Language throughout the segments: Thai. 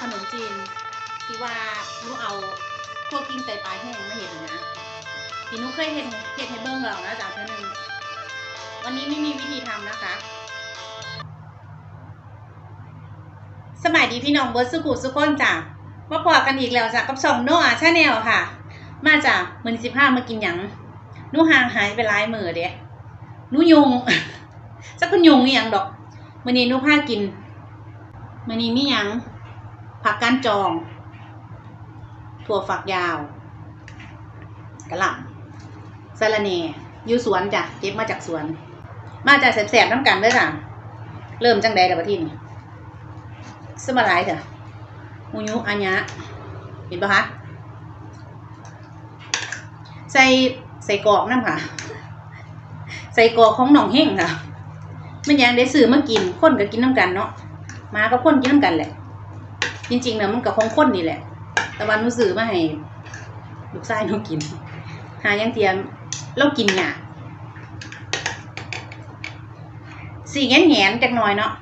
ขนมจีนที่ว่าหนูเอาพวกกิ้งไตปลาแห้งมาเห็นนะที่หนูเคยเห็นเห็นให้เบิ้งเรานะจ๊ะเพื่อนึงวันนี้ไม่มีวิธีทำนะคะ สมัยดีพี่น้องเบิร์ดสุขุสุขคนจ้ะมาพอกันอีกแล้วจ้ะกับสองโนอาชาแนลค่ะ มาจ้ะมือสิบห้ามากินหยังนูห่างหายไปหลายมือเด้หนูยุงสักคนยงนี่ยังดอกมือนี้หนูพากินมือนี้มีหยัง ผักก้านจอง ถั่วฝักยาว กระหล่ำสะระเนอยู่สวนจ้ะเก็บมาจากสวน มาจากแสบๆน้ำกันด้อจ้ะเริ่มจังใดแล้วประทีนี้สมาหลายเถอะมูยุอัญญะเห็นปะคะใส่ใส่กอกน้ำค่ะ ใส่กอกของหนองเฮงค่ะมันยังได้ซื้อมากินคนก็กินน้ำกันเนาะมาก็คนกินน้ำกันแหละ จริงๆเนะมันกับของคนนี่แหละ แต่วันนูซื้อมาให้ลูกชายหนูกิน หายังเทียมเรากินหยาสีแง่แงนๆจักหน่อยเนาะ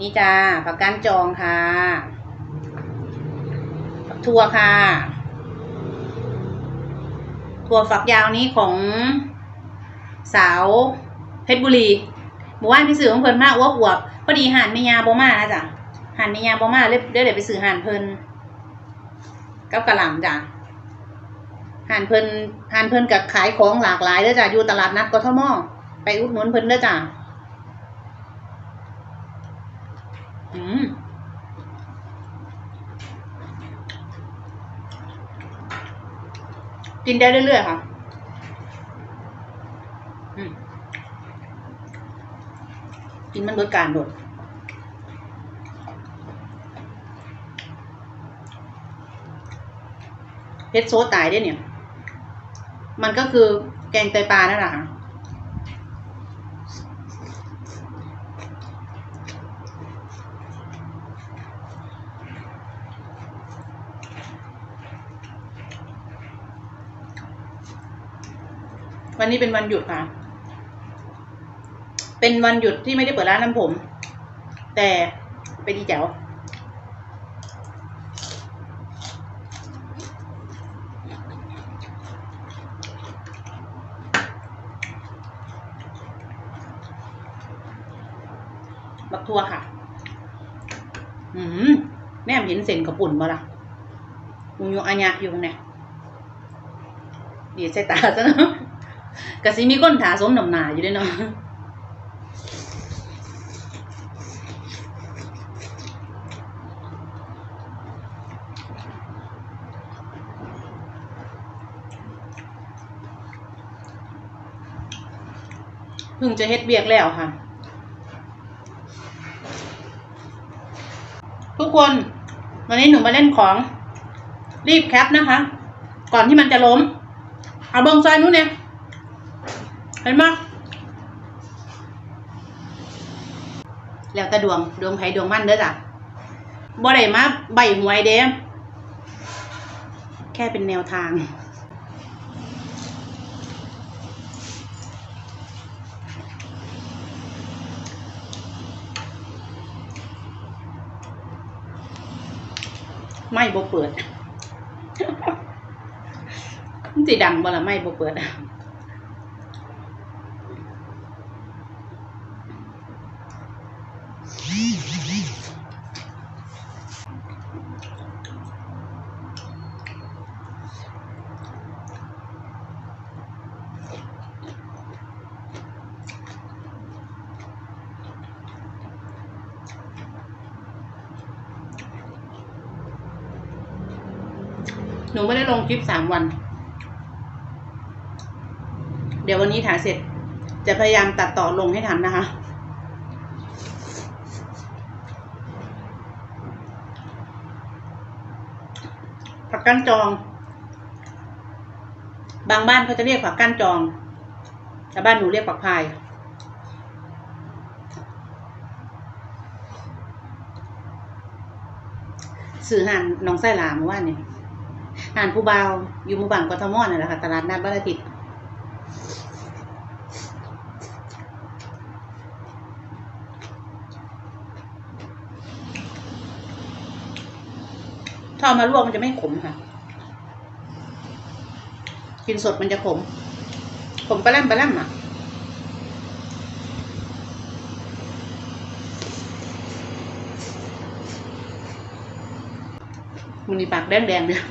นี่จ้าผักกานจองค่ะผักทั่วค่ะ ถั่วฝักยาวนี้ของสาวเพชรบุรีหมู่บ้านพี่สื่อของเพิ่นมากอ้วบอวบพอดีหานเมียาโบมานะจ้ะ หานเมียาโบมาเลยเดี๋ยวเดไปซื้อหานเพลินกับกระหล่ำจ้ะหานเพลินหานเพลินกับขายของหลากหลายเด้อจ้ะอยู่ตลาดนัดกทมไปอุดหนุนเพลินเด้อจ้ะอืมกินได้เรื่อยๆค่ะอืมกินมันเบิดการโด เพชรโซตายได้เนี่ย มันก็คือแกงไตปลานั่นแหละค่ะวันนี้เป็นวันหยุดค่ะ เป็นวันหยุดที่ไม่ได้เปิดร้านน้ำผม แต่ไปดีแจ๋ว ทั่วค่ะ อืมแม่เห็นเส้นกระปุ่นบ่ล่ะมูยูอัญญะอยู่เนี่ยเดี๋ยวใส่ตาซะเนาะกะสิมีคนถาสมหนำหนาอยู่ด้วยเนาะเพิ่งจะเฮ็ดเบียกแล้วค่ะ ทุก คน วันนี้หนูมาเล่นของ รีบแคปนะคะ ก่อนที่มันจะล้ม เอาเบงซอยนู้นเนี่ย เห็นไหมแล้วแต่ดวง ดวงไผดวงมันเด้อจ้ะบ่ได้มาใบหวยเด้ แค่เป็นแนวทาง ไม่บ่เปิดมันสีดังบ่ล่ะไม่บ่เปิด หนูไม่ได้ลงคลิปสามวัน เดี๋ยววันนี้ถ่ายเสร็จ จะพยายามตัดต่อลงให้ทันนะคะ ผักกั้นจอง บางบ้านเขาจะเรียกผักกั้นจองแต่บ้านหนูเรียกผักพายสื่อหานน้องไส้หลามว่าเนี่ย หานผู้เบาวอยู่หมู่บ้านกทมนั่นแหละค่ะตลาดนัดบ้านอาทิตย์ถ้าเอามาลวกมันจะไม่ขมค่ะ กินสดมันจะขม ขมปลาแรมปลาแรมอะมันมีปากแดงๆเนี่ย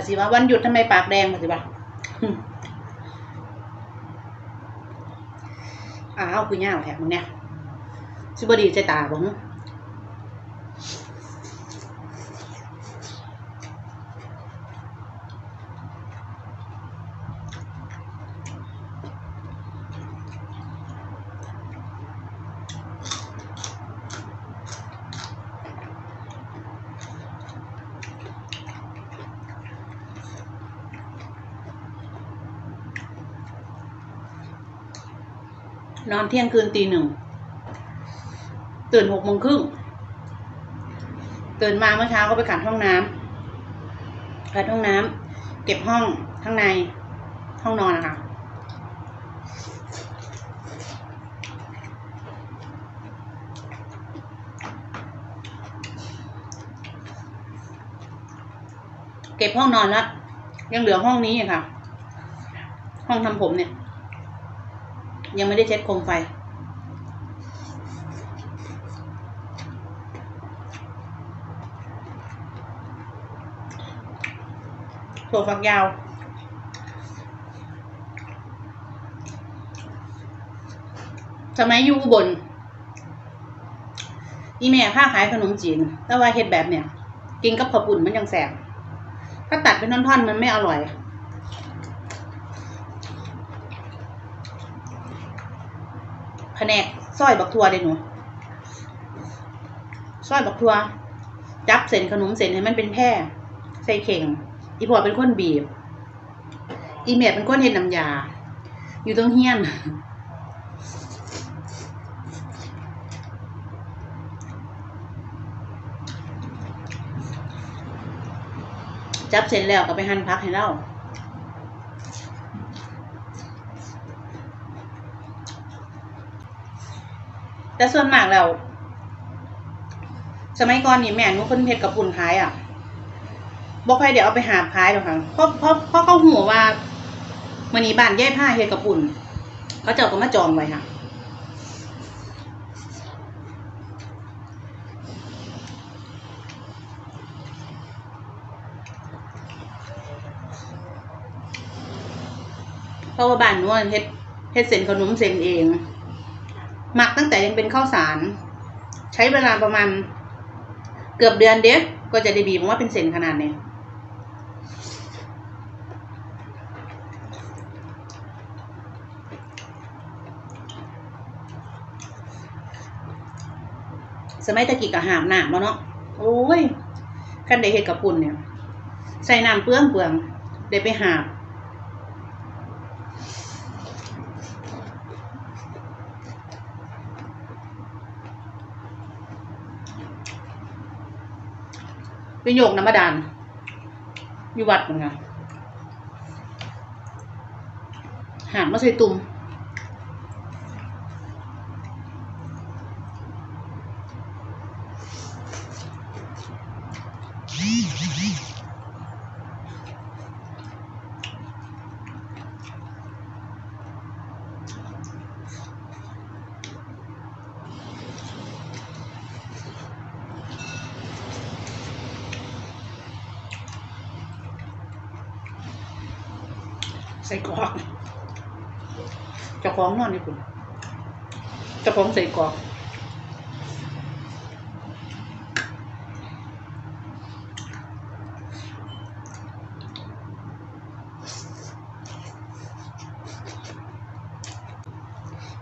ปสิว่าวันหยุดทำไมปากแดงปสิว่าอ้าวคุยเงาวแถมมึงเนี่ยชิบดีใจตาบ่ นอนเที่ยงคืนตีหนึ่ง ตื่นหกโมงครึ่ง ตื่นมาเมื่อเช้าก็ไปขัดห้องน้ำขัดห้องน้ำเก็บห้องข้างในห้องนอนนะคะเก็บห้องนอนแล้วยังเหลือห้องนี้ค่ะ ห้องทำผมเนี่ย ยังไม่ได้เช็ดโคมไฟ ถั่วฝักยาวสมัยอยู่อุบลอีแม่ค้าขายขนมจีน แต่ว่าเฮ็ดแบบเนี่ย กินกับข้าวปุ่นมันยังแสบถ้าตัดเป็นท่อนๆ มันไม่อร่อย ผนกซอยบักทัวเด้หนูซอยบักทัว จับเส้นขนมเส้นให้มันเป็นแพร่ใส่เข่ง อีพอเป็นคนบีบ อีเมียเป็นคนเฮ็ดน้ำยา อยู่ตรงเฮียน จับเสร็จแล้วก็ไปหั่นพักให้เรา แต่ส่วนมากแล้ว สมัยก่อนนี่แม่หนูเพิ่นเฮ็ดกับปุ่นขายอะบ่ค่อยเดี๋ยวเอาไปหาขายหรอกค่ะเพราะเพราะเพราะเขาหัวว่ามื้อนี้บ้านแยายผ้าเฮ็ดกับปุ่น เขาเจ้าก็มาจองไว้ค่ะเพราะว่าบ้านหนูอะเฮ็ดเฮ็ดเส้นขนมเส้นเอง หมักตั้งแต่ยังเป็นข้าวสาร ใช้เวลาประมาณเกือบเดือนเด็กก็จะได้บีบออกมาเป็นเส้นขนาดนี้สมัยตะกี้ก็หามน้ำมาเนาะโอ้ยคันได้เฮ็ดกับปุ่นเนี่ย ใส่น้ำเปลืองเปลืองได้ไปหาบ ไปโยกน้ำบาดานอยู่วัดเหมือนกันหามมาใส่ตุ่ม ใส่กรอกเจะคล้าของนอนนี่คุณเจะคล้าของใส่กรอก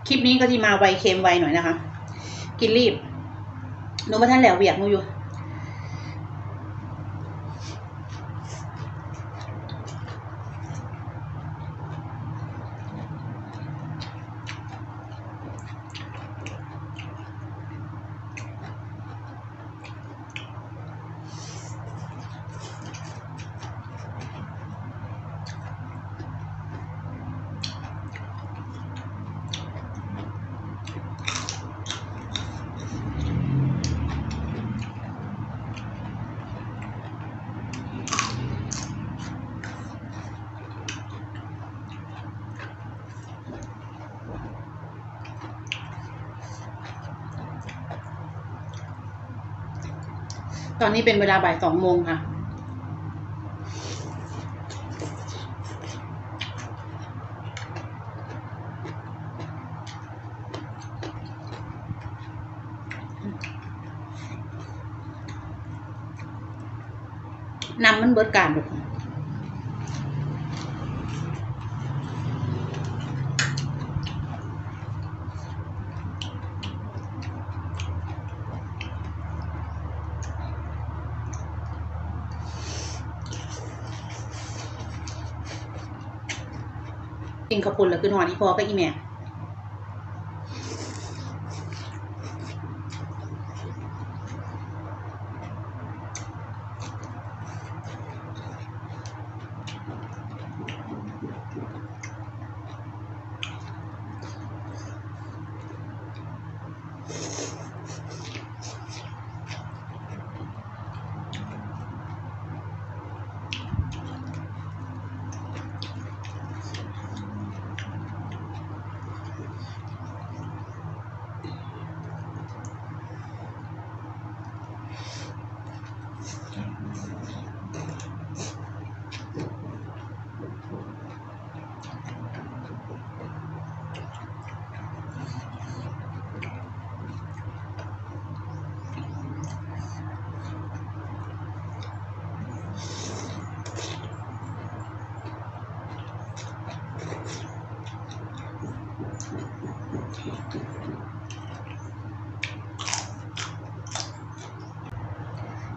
คลิปนี้ก็ที่มาไวเค็มไวหน่อยนะคะ กินรีบหนูมาท่านแล้วเบียกหนูอยู่ อ ตอนนี้เป็นเวลาบ่ายสองโมงค่ะ นำมันเบิดการแบบ กินข้าวปุ้นแล้วคือหอนอีพอก็อีแม่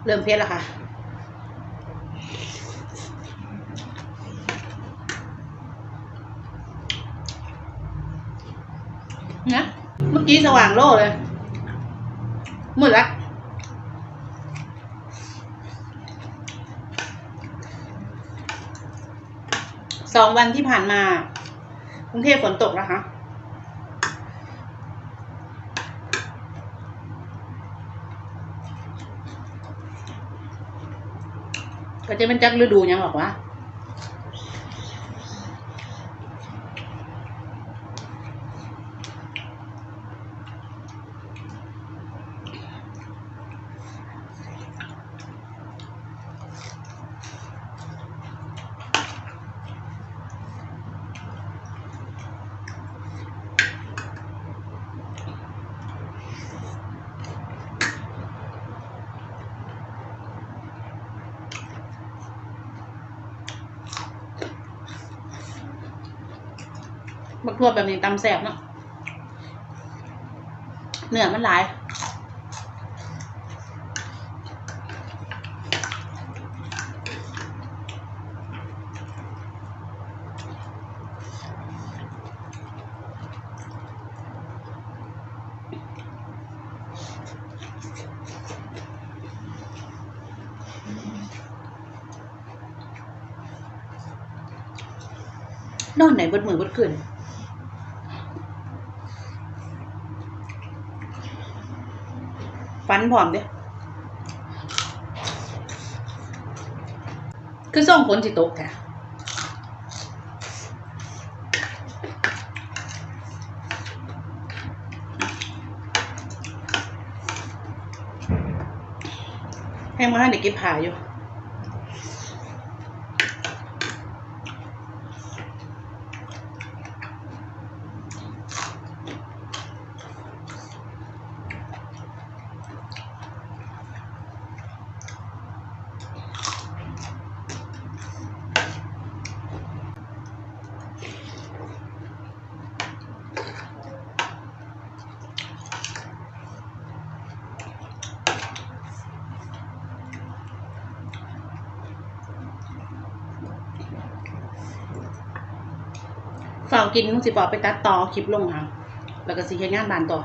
เริ่มเพชรแล้วค่ะนะเมื่อกี้สว่างโล่เลยมืดละสองวันที่ผ่านมากรุงเทพฝนตกนะคะ จะเป็นจักฤดูยังหรอกวะ กทั่วแบบนี้ตำแสบเนาะเนื้อมันหลายนอนไหนบดมือเบดคืน นพร้อมเด้คือส่งผลที่ตกค่ะให้มาให้เด็กกินผ่าอยู่ ฝากกินมึงสิปอไปตัดต่อคลิปลงค่ะ แล้วก็สิเฮ็ดงานบ้านต่อ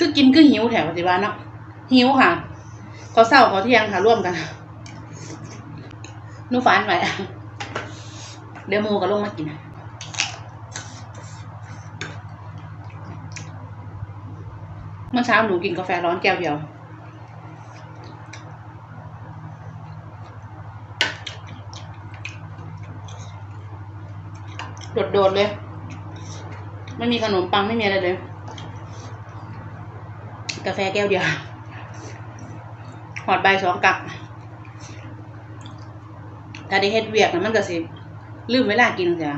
ก็กินก็หิวแถวสิวาเนาะหิวค่ะเขาเศร้าเขาเที่ยงค่ะร่วมกันนูฟานไปเดี๋ยวมูกับลงมากินเมื่อเช้าหนูกินกาแฟร้อนแก้วเดียวโดดๆเลย ไม่มีขนมปังไม่มีอะไรเลย กาแฟแก้วเดียวหอดใบสองกับถ้าได้เฮ็ดเวียกนะมันก็สิลืมเวลากินจ้ะ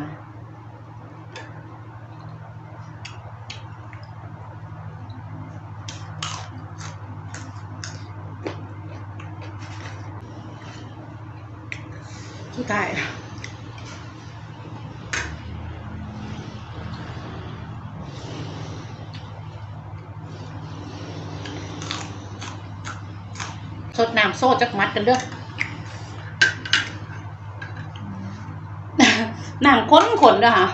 ที่กายส ดน้ำโซ่จักมัดกันเด้อน้ำข้นขนๆเด้อค่ะ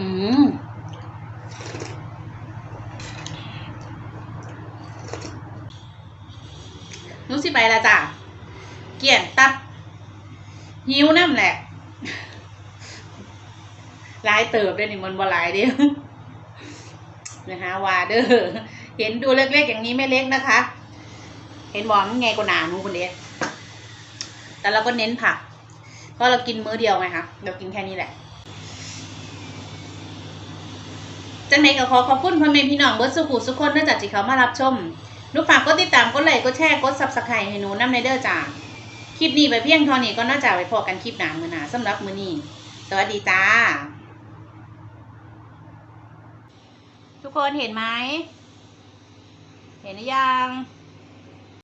อืมรู้สิไปละจ้ะ เกลี่ยนตับหิวน้ำแหละหลายเติบได้นี่มันบ่หลายเด้นะ คะวาเด้อเห็นดูเล็กๆอย่างนี้ไม่เล็กนะคะ เห็นบอกมันไงกว่าหนาหนูคนเดียแต่เราก็เน้นผัก เพราะเรากินมื้อเดียวไงคะเรากินแค่นี้แหละจังไหนก็ขอขอบคุณพ่อแม่พี่น้องเบิร์ดสุขุสุขคนเนื่องจากที่เขามารับชมหนูฝากกดติดตามกดไลค์กดแชร์กดซับสไครต์ให้หนูน้ำในเด้อจ้าคลิปนี้ไปเพียงเท่านี้ก็น่าจะไปพอกันคลิปหนามือหนาสำหรับมือนี้ สวัสดีจ้า ทุกคนเห็นไหม เห็นหรือยัง